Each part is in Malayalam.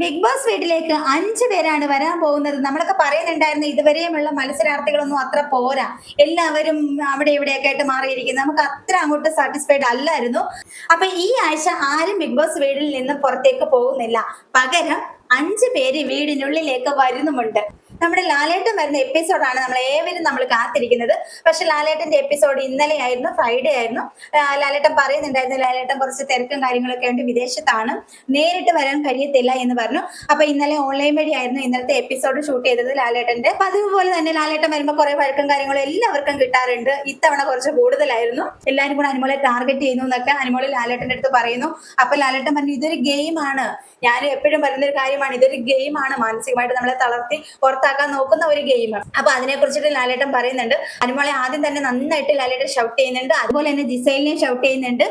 ബിഗ് ബോസ് വീട്ടിലേക്ക് അഞ്ചു പേരാണ് വരാൻ പോകുന്നത്. നമ്മളൊക്കെ പറയുന്നുണ്ടായിരുന്നു ഇതുവരെയുമുള്ള മത്സരാർത്ഥികളൊന്നും അത്ര പോരാ. എല്ലാവരും അവിടെ ഇവിടെയൊക്കെ ആയിട്ട് മാറിയിരിക്കുന്നു. നമുക്ക് അത്ര അങ്ങോട്ട് സാറ്റിസ്ഫൈഡ് അല്ലായിരുന്നു. അപ്പൊ ഈ ആഴ്ച ആരും ബിഗ് ബോസ് വീടിൽ നിന്ന് പുറത്തേക്ക് പോകുന്നില്ല. പകരം അഞ്ചു പേര് വീടിനുള്ളിലേക്ക് വരുന്നുമുണ്ട്. നമ്മുടെ ലാലേട്ടൻ വരുന്ന എപ്പിസോഡാണ് നമ്മൾ ഏവരും നമ്മൾ കാത്തിരിക്കുന്നത്. പക്ഷെ ലാലേട്ടന്റെ എപ്പിസോഡ് ഇന്നലെ ആയിരുന്നു ഫ്രൈഡേ ആയിരുന്നു. ലാലേട്ടൻ പറയുന്നുണ്ടായിരുന്നു ലാലേട്ടൻ കുറച്ച് തിരക്കും കാര്യങ്ങളൊക്കെ ഉണ്ട് വിദേശത്താണ്. നേരിട്ട് വരാൻ കഴിയത്തില്ല എന്ന് പറഞ്ഞു. അപ്പൊ ഇന്നലെ ഓൺലൈൻ വഴി ആയിരുന്നു ഇന്നലത്തെ എപ്പിസോഡ് ഷൂട്ട് ചെയ്തത് ലാലേട്ടന്റെ അപ്പൊ അതുപോലെ തന്നെ ലാലേട്ടൻ വരുമ്പോൾ കുറെ വഴക്കും കാര്യങ്ങളും എല്ലാവർക്കും കിട്ടാറുണ്ട്. ഇത്തവണ കുറച്ച് കൂടുതലായിരുന്നു. എല്ലാവരും കൂടെ അനുമോളെ ടാർഗറ്റ് ചെയ്യുന്നു എന്നൊക്കെ അനുമോൾ ലാലേട്ടന്റെ അടുത്ത് പറയുന്നു. അപ്പൊ ലാലേട്ടൻ പറഞ്ഞു ഇതൊരു ഗെയിമാണ് ഞാൻ എപ്പോഴും പറയുന്ന ഒരു കാര്യമാണ്. ഇതൊരു ഗെയിമാണ് മാനസികമായിട്ട് നമ്മളെ തളർത്തി പുറത്താക്കാൻ നോക്കുന്ന ഒരു ഗെയിം അപ്പൊ അതിനെ കുറിച്ചിട്ട് ലാലേട്ടൻ പറയുന്നുണ്ട്. അനുമോളെ ആദ്യം തന്നെ നന്നായിട്ട് ലാലേട്ടൻ ഷൗട്ട് ചെയ്യുന്നുണ്ട്. അതുപോലെ തന്നെ ജിസൈലിനെ ഷൗട്ട് ചെയ്യുന്നുണ്ട്.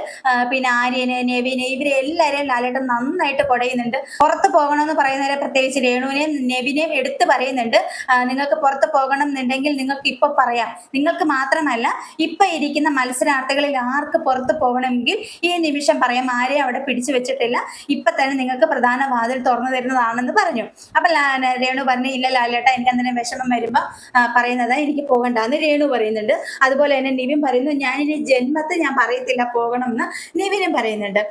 പിന്നെ ആര്യനെ നെവിനെ ഇവരെ എല്ലാവരെയും ലാലേട്ടൻ നന്നായിട്ട് കൊടയുന്നുണ്ട്. പുറത്ത് പോകണമെന്ന് പറയുന്നവരെ പ്രത്യേകിച്ച് രേണുവിനെയും നെവിനെയും എടുത്ത് പറയുന്നുണ്ട്. നിങ്ങൾക്ക് പുറത്ത് പോകണം എന്നുണ്ടെങ്കിൽ നിങ്ങൾക്ക് ഇപ്പൊ പറയാം. നിങ്ങൾക്ക് മാത്രമല്ല ഇപ്പൊ ഇരിക്കുന്ന മത്സരാർത്ഥികളിൽ ആർക്ക് പുറത്ത് പോകണമെങ്കിൽ ഈ നിമിഷം പറയാം. ആരെയും അവിടെ പിടിച്ചു വെച്ചിട്ടില്ല. ഇപ്പൊ തന്നെ നിങ്ങൾക്ക് പ്രധാന വാതിൽ തുറന്നു തരുന്നതാണെന്ന് പറഞ്ഞു. അപ്പൊ രേണു പറഞ്ഞു ഇല്ല ലാലേട്ട എനിക്ക് അന്നേരം വിഷമം വരുമ്പോ പറയുന്നത് എനിക്ക് പോകണ്ടെന്ന് രേണു പറയുന്നുണ്ട്. അതുപോലെ തന്നെ നിവിൻ പറയുന്നു ഞാൻ ഇനി ജന്മത്ത് ഞാൻ പറയത്തില്ല പോകണം എന്ന് നിവിനും പറയുന്നുണ്ട്.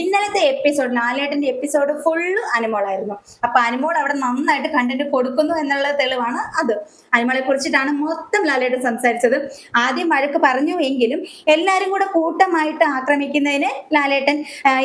ഇന്നലത്തെ എപ്പിസോഡ് ലാലേട്ടന്റെ എപ്പിസോഡ് ഫുള്ള് അനുമോളായിരുന്നു. അപ്പൊ അനുമോൾ അവിടെ നന്നായിട്ട് കണ്ടന്റ് കൊടുക്കുന്നു എന്നുള്ള തെളിവാണ് അത്. അനുമോളെ കുറിച്ചിട്ടാണ് മൊത്തം ലാലേട്ടൻ സംസാരിച്ചത്. ആദ്യം വഴക്ക് പറഞ്ഞു എങ്കിലും എല്ലാരും കൂടെ കൂട്ടമായിട്ട് ആക്രമിക്കുന്നതിന് ലാലേട്ടൻ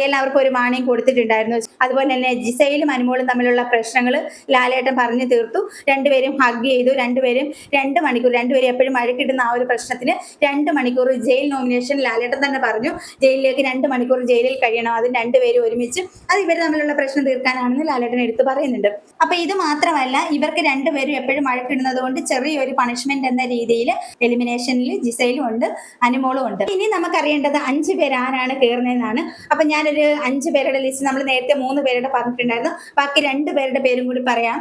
എല്ലാവർക്കും ഒരു വാണിയും കൊടുത്തിട്ടുണ്ടായിരുന്നു. അതുപോലെ തന്നെ ജിസയിലും അനുമോളും തമ്മിലുള്ള പ്രശ്നങ്ങൾ ലാലേട്ടൻ പറഞ്ഞു തീർത്തു. രണ്ടുപേരും ഹഗ് ചെയ്തു. രണ്ടുപേരും രണ്ട് മണിക്കൂർ രണ്ടുപേരും എപ്പോഴും മഴ കിട്ടുന്ന ആ ഒരു പ്രശ്നത്തിന് രണ്ട് മണിക്കൂർ ജയിൽ നോമിനേഷൻ ലാലേട്ടൻ തന്നെ പറഞ്ഞു. ജയിലിലേക്ക് രണ്ട് മണിക്കൂർ ജയിലിൽ കഴിയണം. അത് രണ്ടുപേരും ഒരുമിച്ച്. അത് ഇവർ തമ്മിലുള്ള പ്രശ്നം തീർക്കാനാണെന്ന് ലാലേട്ടൻ എടുത്തു പറയുന്നുണ്ട്. അപ്പൊ ഇത് മാത്രമല്ല ഇവർക്ക് രണ്ടുപേരും എപ്പോഴും വഴക്കിടുന്നത് കൊണ്ട് ചെറിയൊരു പണിഷ്മെന്റ് എന്ന രീതിയിൽ എലിമിനേഷനിൽ ജിസയിലും ഉണ്ട് അനുമോളും ഉണ്ട്. ഇനി നമുക്കറിയേണ്ടത് അഞ്ചു പേര് ആരാണ് കയറുന്നതെന്നാണ് അപ്പൊ ഞാനൊരു അഞ്ചു പേരുടെ ലിസ്റ്റ് നമ്മൾ നേരത്തെ മൂന്ന് പേരുടെ പറഞ്ഞിട്ടുണ്ടായിരുന്നു. ബാക്കി രണ്ട് പേരുടെ പേരും കൂടി പറയാം.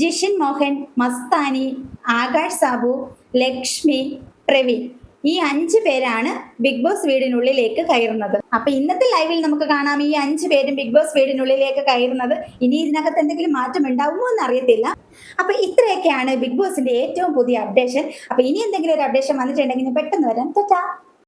ജിഷിൻ മോഹൻ മസ്താനി ആകാശ് സാബു ലക്ഷ്മി പ്രവീൺ. ഈ അഞ്ച് പേരാണ് ബിഗ് ബോസ് വീടിനുള്ളിലേക്ക് കയറുന്നത്. അപ്പൊ ഇന്നത്തെ ലൈവിൽ നമുക്ക് കാണാം ഈ അഞ്ച് പേരും ബിഗ് ബോസ് വീടിനുള്ളിലേക്ക് കയറുന്നത്. ഇനി ഇതിനകത്ത് എന്തെങ്കിലും മാറ്റം ഉണ്ടാവുമോ എന്ന് അറിയത്തില്ല. അപ്പൊ ഇത്രയൊക്കെയാണ് ബിഗ് ബോസിന്റെ ഏറ്റവും പുതിയ അപ്ഡേഷൻ. അപ്പൊ ഇനി എന്തെങ്കിലും ഒരു അപ്ഡേഷൻ വന്നിട്ടുണ്ടെങ്കിൽ പെട്ടെന്ന് വരാം. ടാറ്റാ.